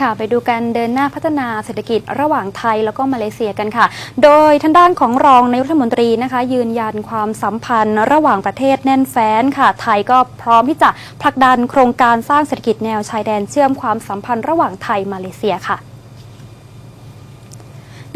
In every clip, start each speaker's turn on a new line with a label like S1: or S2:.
S1: ค่ะไปดูการเดินหน้าพัฒนาเศรษฐกิจระหว่างไทยแล้วก็มาเลเซียกันค่ะ โดยทางด้านของรองนายกรัฐมนตรีนะคะ ยืนยันความสัมพันธ์ระหว่างประเทศแน่นแฟ้นค่ะ ไทยก็พร้อมที่จะผลักดันโครงการสร้างเศรษฐกิจแนวชายแดนเชื่อมความสัมพันธ์ระหว่างไทยมาเลเซียค่ะ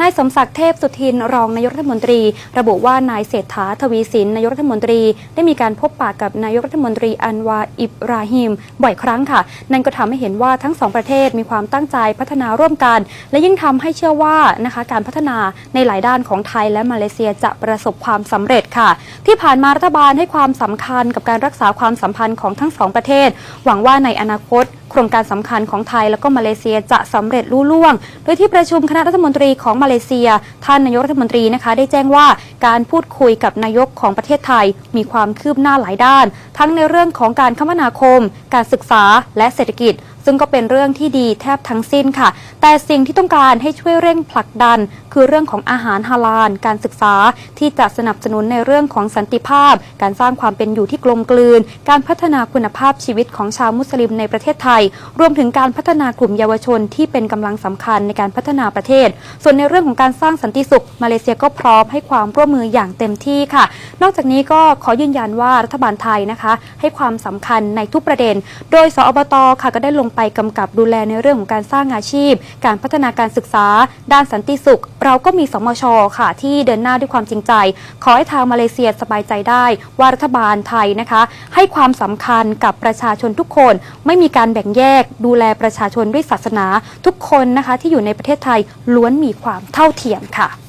S1: ายสมศักดิ์เทพสุทินรองนายกรัฐมนตรี ระบุว่านายเศรษฐาทวีสินนายกรัฐมนตรี ได้มีการพบปะกับนายกรัฐมนตรีอันวาอิบราฮิม บ่อยครั้งค่ะ นั่นก็ทำให้เห็นว่าทั้งสองประเทศมีความตั้งใจพัฒนาร่วมกัน และยิ่งทำให้เชื่อว่านะคะการพัฒนาในหลายด้านของไทยและมาเลเซียจะประสบความสำเร็จค่ะ ที่ผ่านมารัฐบาลให้ความสำคัญกับการรักษาความสัมพันธ์ของทั้งสองประเทศ หวังว่าในอนาคต โครงการสำคัญของไทยแล้วก็มาเลเซียจะสำเร็จลุล่วง โดยที่ประชุมคณะรัฐมนตรีของมาเลเซีย ท่านนายกรัฐมนตรีนะคะ ได้แจ้งว่าการพูดคุยกับนายกของประเทศไทย มีความคืบหน้าหลายด้าน ทั้งในเรื่องของการคมนาคม การศึกษาและเศรษฐกิจ ซึ่งก็เป็นเรื่องที่ดีแทบทั้งสิ้นค่ะ แต่สิ่งที่ต้องการให้ช่วยเร่งผลักดัน คือเรื่องของอาหารฮาลาล การศึกษาที่จะสนับสนุนในเรื่องของสันติภาพ การสร้างความเป็นอยู่ที่กลมกลืน การพัฒนาคุณภาพชีวิตของชาวมุสลิมในประเทศไทย รวมถึงการพัฒนากลุ่มเยาวชนที่เป็นกำลังสำคัญในการพัฒนาประเทศ ส่วนในเรื่องของการสร้างสันติสุข มาเลเซียก็พร้อมให้ความร่วมมืออย่างเต็มที่ค่ะ นอกจากนี้ก็ขอยืนยันว่ารัฐบาลไทยนะคะ ให้ความสำคัญในทุกประเด็น โดยสอบตค่ะก็ได้ลงไปกำกับดูแลในเรื่องของการสร้างอาชีพ การพัฒนาการศึกษา ด้านสันติสุข เราก็มีสมชค่ะ ที่เดินหน้าด้วยความจริงใจ ขอให้ทางมาเลเซียสบายใจได้ ว่ารัฐบาลไทยนะคะ ให้ความสำคัญกับประชาชนทุกคน ไม่มีการแบ่งแยก ดูแลประชาชนด้วยศาสนา ทุกคนนะคะที่อยู่ในประเทศไทยล้วนมีความเท่าเทียมค่ะ